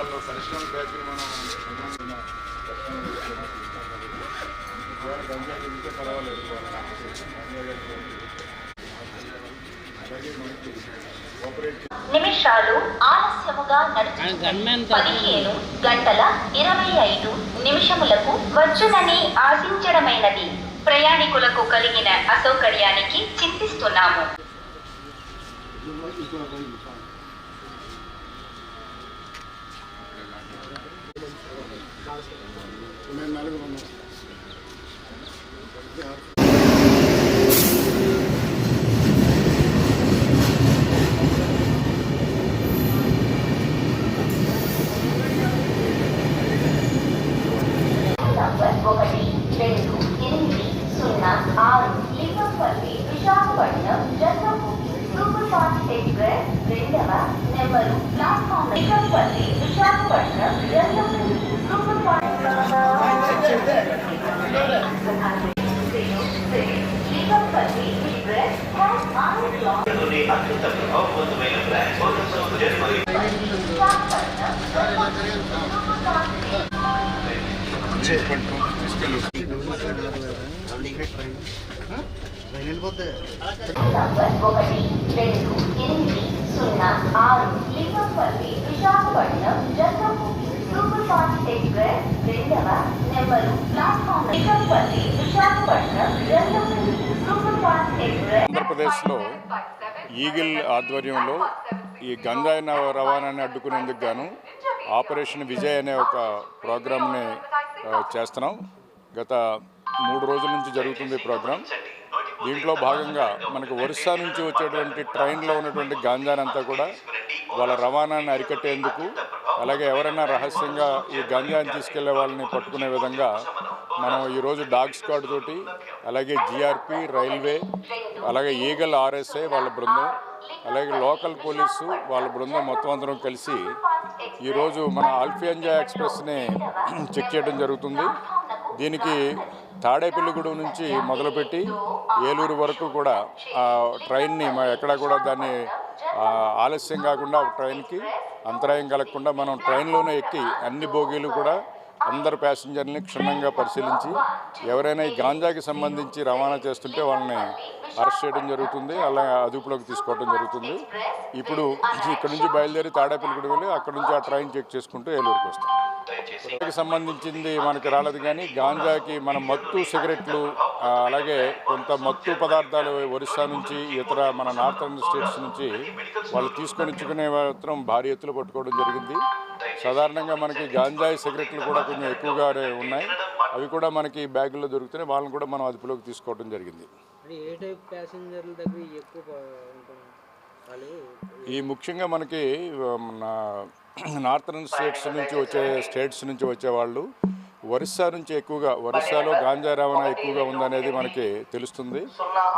వాళ్ళు పరిశ్రమ బ్యాచ్లు మనం పర్వాలేదు నిమిషాలు ఆలస్యముగా పదిహేను గంటల ఇరవై ఐదు నిమిషములకు వచ్చునని ఆశించడమైనది. ప్రయాణికులకు కలిగిన అసౌకర్యానికి చింతిస్తున్నాము. ఒకటి రెండు ఎనిమిది సున్నా ఆరు Lingampalli Visakhapatnam Janmabhoomi super fast express రెండవ number platform Lingampalli Visakhapatnam Janmabhoomi super fast Lingampalli express Visakhapatnam ఒకటి రెండు ఎనిమిది సున్నా ఆరు Lingampalli Visakhapatnam super fast express రెండవ number platform Visakhapatnam super fast express ఆంధ్రప్రదేశ్లో ఈగిల్ ఆధ్వర్యంలో ఈ గంజాయి రవాణాన్ని అడ్డుకునేందుకు గాను ఆపరేషన్ విజయ్ అనే ఒక ప్రోగ్రామ్ని చేస్తున్నాం. గత మూడు రోజుల నుంచి జరుగుతుంది ఈ ప్రోగ్రాం దీంట్లో భాగంగా మనకు ఒరిస్సా నుంచి వచ్చేటువంటి ట్రైన్లో ఉన్నటువంటి గాంజానంతా కూడా వాళ్ళ రవాణాన్ని అరికట్టేందుకు అలాగే ఎవరైనా రహస్యంగా ఈ గంజాన్ని తీసుకెళ్ళే వాళ్ళని పట్టుకునే విధంగా మనం ఈరోజు డాగ్ స్క్వాడ్ తోటి అలాగే జిఆర్పి రైల్వే అలాగే ఈగల్ ఆర్ఎస్ఐ వాళ్ళ బృందం అలాగే లోకల్ పోలీసు వాళ్ళ బృందం మొత్తం అందరం కలిసి ఈరోజు మన ఆల్ఫియంజా ఎక్స్ప్రెస్ని చెక్ చేయడం జరుగుతుంది. దీనికి తాడేపల్లిగూడెం నుంచి మొదలుపెట్టి ఏలూరు వరకు కూడా ఆ ట్రైన్ని మ- ఎక్కడా కూడా దాన్ని ఆలస్యం కాకుండా ఒక ట్రైన్కి అంతరాయం కలగకుండా మనం ట్రైన్లోనే ఎక్కి అన్ని బోగీలు కూడా అందరు ప్యాసింజర్ని క్షుణ్ణంగా పరిశీలించి ఎవరైనా ఈ గాంజాకి సంబంధించి రవాణా చేస్తుంటే వాళ్ళని అరెస్ట్ చేయడం జరుగుతుంది అలా అదుపులోకి తీసుకోవడం జరుగుతుంది. ఇప్పుడు ఇక్కడ నుంచి బయలుదేరి తాడేపల్లిగూడ వెళ్ళి అక్కడ నుంచి ఆ ట్రైన్ చెక్ చేసుకుంటూ ఏలూరుకి వస్తాం. దానికి సంబంధించింది మనకి రాలేదు కానీ గాంజాకి మన మత్తు సిగరెట్లు అలాగే కొంత మత్తు పదార్థాలు ఒరిస్సా నుంచి ఇతర మన నార్థన్ స్టేట్స్ నుంచి వాళ్ళు తీసుకొని ఇచ్చుకునే మాత్రం భారీ ఎత్తులు పట్టుకోవడం జరిగింది. సాధారణంగా మనకి గాంజాయి సిగరెట్లు కూడా కొంచెం ఎక్కువగానే ఉన్నాయి. అవి కూడా మనకి బ్యాగుల్లో దొరుకుతున్నాయి. వాళ్ళని కూడా మనం అదుపులోకి తీసుకోవడం జరిగింది. ఈ ముఖ్యంగా మనకి నార్థన్ స్టేట్స్ నుంచి వచ్చే స్టేట్స్ నుంచి వచ్చే వాళ్ళు ఒరిస్సా నుంచి ఎక్కువగా ఒరిస్సాలో గాంజా రవాణా ఎక్కువగా ఉందనేది మనకి తెలుస్తుంది.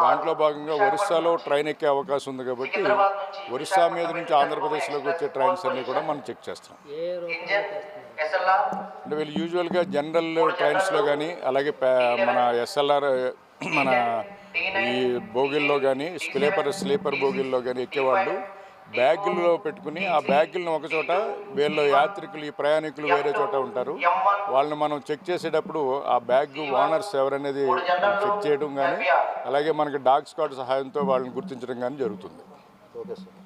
దాంట్లో భాగంగా ఒరిస్సాలో ట్రైన్ ఎక్కే అవకాశం ఉంది కాబట్టి ఒరిస్సా మీద నుంచి ఆంధ్రప్రదేశ్లోకి వచ్చే ట్రైన్స్ అన్నీ కూడా మనం చెక్ చేస్తాం అంటే వీళ్ళు యూజువల్గా జనరల్ ట్రైన్స్లో కానీ అలాగే మన ఎస్ఎల్ఆర్ మన ఈ బోగిల్లో కానీ స్లీపర్ స్లీపర్ బోగిల్లో కానీ ఎక్కేవాళ్ళు బ్యాగుల్లో పెట్టుకుని ఆ బ్యాగులను ఒక చోట వీళ్ళు యాత్రికులు ఈ ప్రయాణికులు వేరే చోట ఉంటారు. వాళ్ళని మనం చెక్ చేసేటప్పుడు ఆ బ్యాగ్ ఓనర్స్ ఎవరనేది చెక్ చేయడం కానీ అలాగే మనకి డాగ్ స్క్వాడ్ సహాయంతో వాళ్ళని గుర్తించడం కానీ జరుగుతుంది. Okay sir.